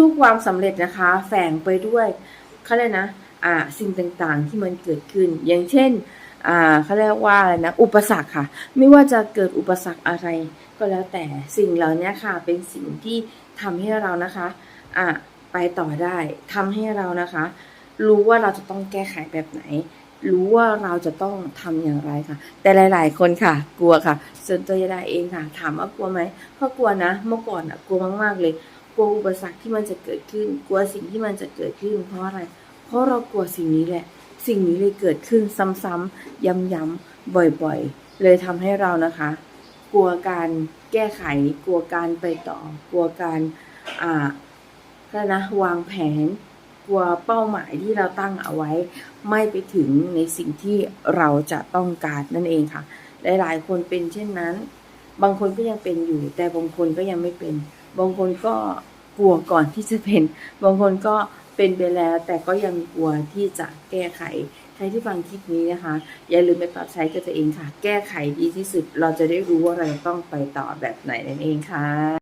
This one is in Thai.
ทุกๆความสำเร็จนะคะ แฝงไปด้วยเขาเรียกนะอ่าสิ่งต่างๆที่มันเกิดขึ้น อย่างเช่นอ่าเขาเรียกว่าอะไรนะอุปสรรคค่ะ ไม่ว่าจะเกิดอุปสรรคอะไร ก็แล้วแต่สิ่งเหล่านี้ค่ะ เป็นสิ่งที่ทำให้เรานะคะอ่าไปต่อได้ทำให้เรานะคะ รู้ว่าเราจะต้องแก้ไขแบบไหน รู้ว่าเราจะต้องทำอย่างไรค่ะ แต่หลาย ๆ คนค่ะ กลัวค่ะส่วนตัวยาดาเองค่ะ ถามว่ากลัวไหมก็กลัวนะ เมื่อก่อนอะกลัวมาก ๆ เลย กลัวอุปสรรคที่มันจะเกิดขึ้น กลัวสิ่งที่มันจะเกิดขึ้น เพราะอะไร เพราะเรากลัวสิ่งนี้แหละ สิ่งนี้เลยเกิดขึ้นซ้ำๆย้ำๆ บ่อยๆ เลยทำให้เรานะคะ กลัวการแก้ไข กลัวการไปต่อ กลัวการอ่าก็นะวางแผน กลัวเป้าหมายที่เราตั้งเอาไว้ ไม่ไปถึงในสิ่งที่เราจะต้องการนั่นเองค่ะ หลายๆ คนเป็นเช่นนั้น บางคนก็ยังเป็นอยู่ แต่บางคนก็ยังไม่เป็น บางคนก็กลัวก่อนที่จะเป็น บางคนก็เป็นไปแล้ว แต่ก็ยังกลัวที่จะแก้ไข ใครที่ฟังคลิปนี้นะคะ อย่าลืมไปปรับใช้กับตัวเองค่ะ แก้ไขดีที่สุด เราจะได้รู้ว่าเราจะต้องไปต่อแบบไหนนั่นเองค่ะ